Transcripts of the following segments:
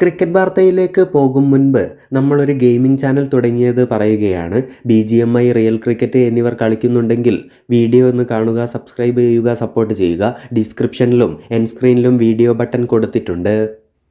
Cricket വാർത്തയിലേക്ക് പോകും മുൻപ് നമ്മളൊരു ഗെയിമിംഗ് ചാനൽ തുടങ്ങിയത് പറയുകയാണ്. B G M I real cricket എന്നിവർ കളിക്കുന്നുണ്ടെങ്കിൽ വീഡിയോ ഒന്ന് കാണുക സബ്സ്ക്രൈബ് ചെയ്യുക സപ്പോർട്ട് ചെയ്യുക. ഡിസ്ക്രിപ്ഷനിലും എൻ സ്ക്രീനിലും വീഡിയോ ബട്ടൺ കൊടുത്തിട്ടുണ്ട്.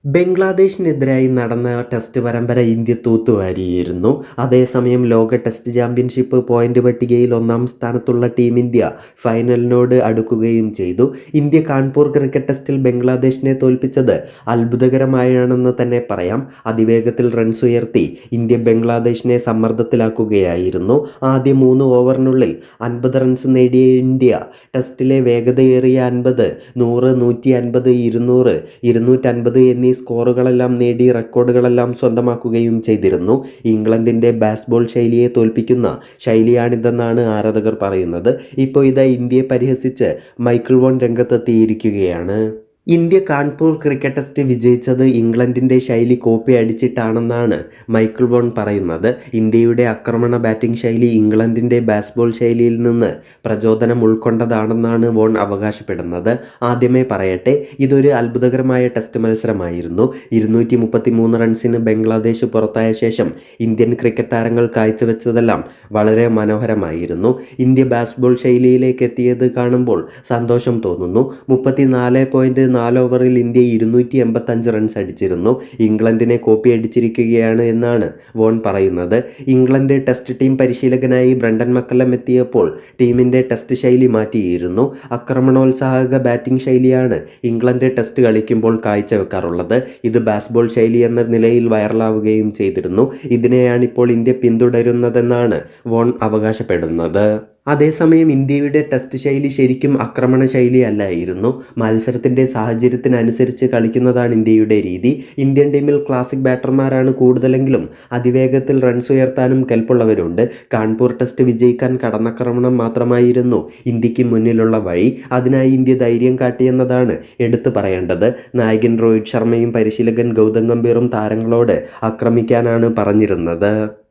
ബംഗ്ലാദേശിനെതിരായി നടന്ന ടെസ്റ്റ് പരമ്പര ഇന്ത്യ തൂത്തുവാരിയിരുന്നു. അതേസമയം ലോക ടെസ്റ്റ് ചാമ്പ്യൻഷിപ്പ് പോയിന്റ് പട്ടികയിൽ ഒന്നാം സ്ഥാനത്തുള്ള ടീം ഇന്ത്യ ഫൈനലിനോട് അടുക്കുകയും ചെയ്തു. ഇന്ത്യ കാൺപൂർ ക്രിക്കറ്റ് ടെസ്റ്റിൽ ബംഗ്ലാദേശിനെ തോൽപ്പിച്ചത് അത്ഭുതകരമായാണെന്ന് തന്നെ പറയാം. അതിവേഗത്തിൽ റൺസ് ഉയർത്തി ഇന്ത്യ ബംഗ്ലാദേശിനെ സമ്മർദ്ദത്തിലാക്കുകയായിരുന്നു. ആദ്യ മൂന്ന് ഓവറിനുള്ളിൽ അൻപത് റൺസ് നേടിയ ഇന്ത്യ ടെസ്റ്റിലെ വേഗതയേറിയ അൻപത് നൂറ് നൂറ്റി അൻപത് ഇരുന്നൂറ് ഇരുന്നൂറ്റൻപത് എന്നീ സ്കോറുകളെല്ലാം നേടി റെക്കോർഡുകളെല്ലാം സ്വന്തമാക്കുകയും ചെയ്തിരുന്നു. ഇംഗ്ലണ്ടിന്റെ ബാസ്ബോൾ ശൈലിയെ തോൽപ്പിക്കുന്ന ശൈലിയാണിതെന്നാണ് ആരാധകർ പറയുന്നത്. ഇപ്പോൾ ഇതാ ഇന്ത്യയെ പരിഹസിച്ച് മൈക്കിൾ വോൺ രംഗത്തെത്തിയിരിക്കുകയാണ്. ഇന്ത്യ കാൺപൂർ ക്രിക്കറ്റ് ടെസ്റ്റ് വിജയിച്ചത് ഇംഗ്ലണ്ടിന്റെ ശൈലി കോപ്പി അടിച്ചിട്ടാണെന്നാണ് മൈക്കിൾ വോൺ പറയുന്നത്. ഇന്ത്യയുടെ ആക്രമണ ബാറ്റിംഗ് ശൈലി ഇംഗ്ലണ്ടിന്റെ ബാസ്ബോൾ ശൈലിയിൽ നിന്ന് പ്രചോദനം ഉൾക്കൊണ്ടതാണെന്നാണ് വോൺ അവകാശപ്പെടുന്നത്. ആദ്യമേ പറയട്ടെ ഇതൊരു അത്ഭുതകരമായ ടെസ്റ്റ് മത്സരമായിരുന്നു. ഇരുന്നൂറ്റി മുപ്പത്തി മൂന്ന് റൺസിന് ബംഗ്ലാദേശ് പുറത്തായ ശേഷം ഇന്ത്യൻ ക്രിക്കറ്റ് താരങ്ങൾ കാഴ്ചവെച്ചതെല്ലാം വളരെ മനോഹരമായിരുന്നു. ഇന്ത്യ ബാസ്ബോൾ ശൈലിയിലേക്ക് എത്തിയത് കാണുമ്പോൾ സന്തോഷം തോന്നുന്നു. മുപ്പത്തിനാല് പോയിന്റ് നാല് ഓവറിൽ ഇന്ത്യ ഇരുന്നൂറ്റി എൺപത്തഞ്ച് റൺസ് അടിച്ചിരുന്നു. ഇംഗ്ലണ്ടിനെ കോപ്പി അടിച്ചിരിക്കുകയാണ് എന്നാണ് വോൺ പറയുന്നത്. ഇംഗ്ലണ്ട് ടെസ്റ്റ് ടീം പരിശീലകനായി ബ്രണ്ടൻ മക്കല്ലം എത്തിയപ്പോൾ ടീമിന്റെ ടെസ്റ്റ് ശൈലി മാറ്റിയിരുന്നു. ആക്രമണോത്സാഹക ബാറ്റിംഗ് ശൈലിയാണ് ഇംഗ്ലണ്ട് ടെസ്റ്റ് കളിക്കുമ്പോൾ കാഴ്ചവെക്കാറുള്ളത്. ഇത് ബാസ്ബോൾ ശൈലി എന്ന നിലയിൽ വൈറലാവുകയും ചെയ്തിരുന്നു. ഇതിനെയാണിപ്പോൾ ഇന്ത്യ പിന്തുടരുന്നതെന്നാണ് വോൺ അവകാശപ്പെടുന്നത്. അതേസമയം ഇന്ത്യയുടെ ടെസ്റ്റ് ശൈലി ശരിക്കും ആക്രമണ ശൈലി അല്ലായിരുന്നു. മത്സരത്തിന്റെ സാഹചര്യത്തിനനുസരിച്ച് കളിക്കുന്നതാണ് ഇന്ത്യയുടെ രീതി. ഇന്ത്യൻ ടീമിൽ ക്ലാസിക് ബാറ്റർമാരാണ് കൂടുതലെങ്കിലും അതിവേഗത്തിൽ റൺസ് ഉയർത്താനും കെൽപ്പുള്ളവരുണ്ട്. കാൺപൂർ ടെസ്റ്റ് വിജയിക്കാൻ കടന്നാക്രമണം മാത്രമായിരുന്നു ഇന്ത്യയ്ക്ക് മുന്നിലുള്ള വഴി. അതിനായി ഇന്ത്യ ധൈര്യം കാട്ടിയെന്നതാണ് എടുത്തു പറയേണ്ടത്. നായകൻ രോഹിത് ശർമ്മയും പരിശീലകൻ ഗൗതം ഗംഭീറും താരങ്ങളോട് ആക്രമിക്കാനാണ് പറഞ്ഞിരുന്നത്.